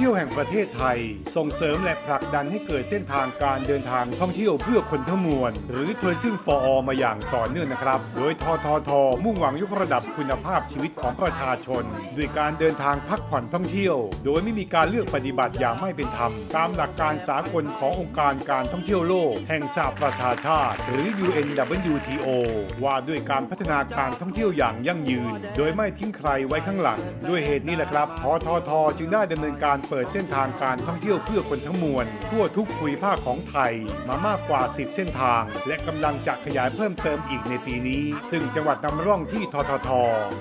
เที่ยวแห่งประเทศไทย ส่งเสริมและผลักดันให้เกิดเส้นทางการเดินทางท่องเที่ยวเพื่อคนทั้งมวล หรือ Tourism for All มาอย่างต่อเนื่องนะครับ โดยททท มุ่งหวังยกระดับคุณภาพชีวิตของประชาชน ด้วยการเดินทางพักผ่อนท่องเที่ยว โดยไม่มีการเลือกปฏิบัติอย่างไม่เป็นธรรม ตามหลักการสากลขององค์การการท่องเที่ยวโลก แห่งสหประชาชาติ หรือ UNWTO ว่าด้วยการพัฒนาการท่องเที่ยวอย่างยั่งยืน โดยไม่ทิ้งใครไว้ข้างหลัง ด้วยเหตุนี้แหละครับททท จึงได้ดำเนินการเปิดเส้นทางการท่องเที่ยวเพื่อคนทั้งมวล ทั่วทุกภูมิภาคของไทยมามากกว่า 10 เส้นทาง และกำลังจะขยายเพิ่มเติมอีกในปีนี้ ซึ่งจังหวัดนำร่องที่ททท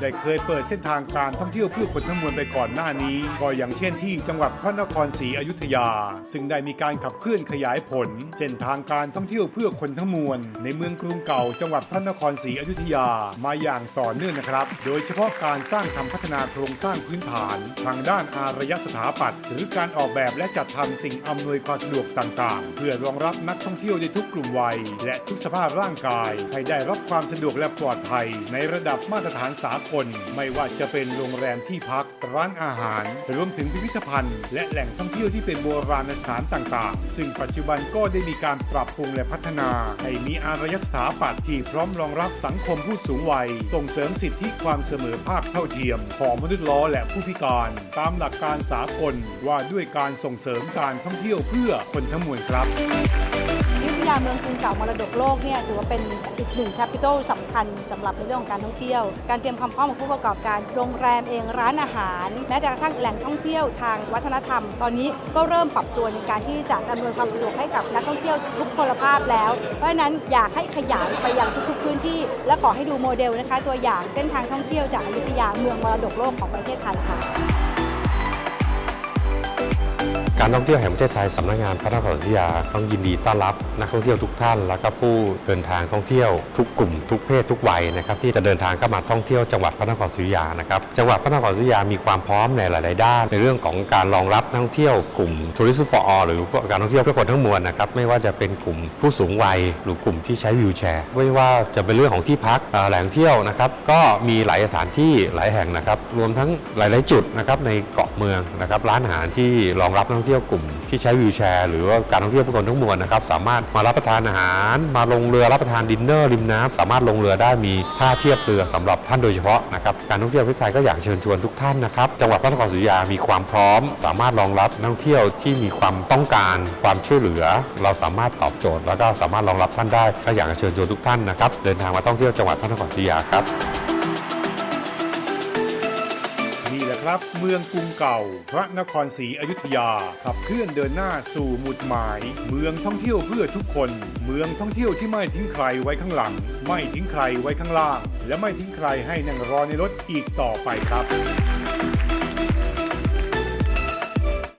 ได้เคยเปิดเส้นทางการท่องเที่ยวเพื่อคนทั้งมวลไปก่อนหน้านี้ก็อย่างเช่นที่จังหวัดพระนครศรีอยุธยา ซึ่งได้มีการขับเคลื่อนขยายผล เส้นทางการท่องเที่ยวเพื่อคนทั้งมวล ในเมืองกรุงเก่า จังหวัดพระนครศรีอยุธยามาอย่างต่อเนื่องนะครับ โดยเฉพาะการสร้างทำพัฒนาโครงสร้างพื้นฐาน ทางด้านอารยสถาปัตยหรือการออกแบบและจัดทำสิ่งอำนวยความสะดวกต่างๆ เพื่อรองรับนักท่องเที่ยวในทุกกลุ่มวัย และทุกสภาพร่างกาย ให้ได้รับความสะดวกและปลอดภัย ในระดับมาตรฐานสากล ไม่ว่าจะเป็นโรงแรมที่พัก ร้านอาหาร รวมถึงพิพิธภัณฑ์ และแหล่งท่องเที่ยวที่เป็นโบราณสถานต่างๆ ซึ่งปัจจุบันก็ได้มีการปรับปรุงและพัฒนา ให้มีอารยสถาปัตย์ที่พร้อมรองรับสังคมผู้สูงวัย ส่งเสริมสิทธิความเสมอภาคเท่าเทียม ของมนุษย์ล้อและผู้พิการ ตามหลักการสากลว่าด้วยการส่งเสริมการท่องเที่ยวเพื่อคนทั้งมวลครับอยุธยาเมืองกรุงเก่ามรดกโลกเนี่ยถือว่าเป็นอีกหนึ่งแคปิตอลสำคัญสำหรับในเรื่องของการท่องเที่ยว การเตรียมความพร้อมของผู้ประกอบการโรงแรมเองร้านอาหาร แม้แต่กระทั่งแหล่งท่องเที่ยวทางวัฒนธรรม ตอนนี้ก็เริ่มปรับตัวในการที่จะอำนวยความสะดวกให้กับนักท่องเที่ยวทุกพลภาพแล้ว เพราะฉะนั้นอยากให้ขยายไปยังทุกๆพื้นที่ และขอให้ดูโมเดลนะคะ ตัวอย่างเส้นทางท่องเที่ยวจากอยุธยาเมืองมรดกโลกของประเทศไทยค่ะ การท่องเที่ยวแห่งประเทศไทยสำนักงานพระนครศรีอยุธยาต้องยินดีต้อนรับนักท่องเที่ยวทุกท่าน และก็ผู้เดินทางท่องเที่ยวทุกกลุ่ม ทุกเพศทุกวัยนะครับที่จะเดินทางเข้ามาท่องเที่ยวจังหวัดพระนครศรีอยุธยานะครับจังหวัดพระนครศรีอยุธยามีความพร้อมในหลาย ๆ ด้าน ในเรื่องของการรองรับนักท่องเที่ยวกลุ่ม Tourism for All หรือการท่องเที่ยวเพื่อคนทั้งมวลนะครับไม่ว่าจะเป็นกลุ่มผู้สูงวัยหรือกลุ่มที่ใช้วิวแชร์ไม่ว่าจะเป็นเรื่องของที่พักแหล่งเที่ยวนะครับก็มีหลายสถานที่หลายแห่งนะครับรวมทั้งหลาย ๆ จุดนะครับในเกาะเมืองนะครับร้านอาหารที่รองรับนักท่องเที่ยวกลุ่มที่ใช้วิวแชร์ หรือว่าการท่องเที่ยวเพื่อคนทั้งมวลนะครับสามารถมารับประทานอาหาร มาลงเรือรับประทานดินเนอร์ริมน้ำสามารถลงเรือได้มีท่าเทียบเรือสำหรับท่านโดยเฉพาะนะครับการท่องเที่ยวประเทไทยก็อยากเชิญชวนทุกท่านนะครับจังหวัดพระนครศรีอยุธยามีความพร้อม สามารถรองรับนักท่องเที่ยวที่มีความต้องการความช่วยเหลือ เราสามารถตอบโจทย์ แล้วก็สามารถรองรับท่านได้ก็อยากเชิญชวนทุกท่านนะครับเดินทางมาท่องเที่ยวจังหวัดพระนครศรีอยุธยาครับ ครับ เมืองกรุงเก่า พระนครศรีอยุธยา ขับเคลื่อนเดินหน้าสู่หมุดหมาย เมืองท่องเที่ยวเพื่อทุกคน เมืองท่องเที่ยวที่ไม่ทิ้งใครไว้ข้างหลัง ไม่ทิ้งใครไว้ข้างล่าง และไม่ทิ้งใครให้นั่งรอในรถอีกต่อไปครับ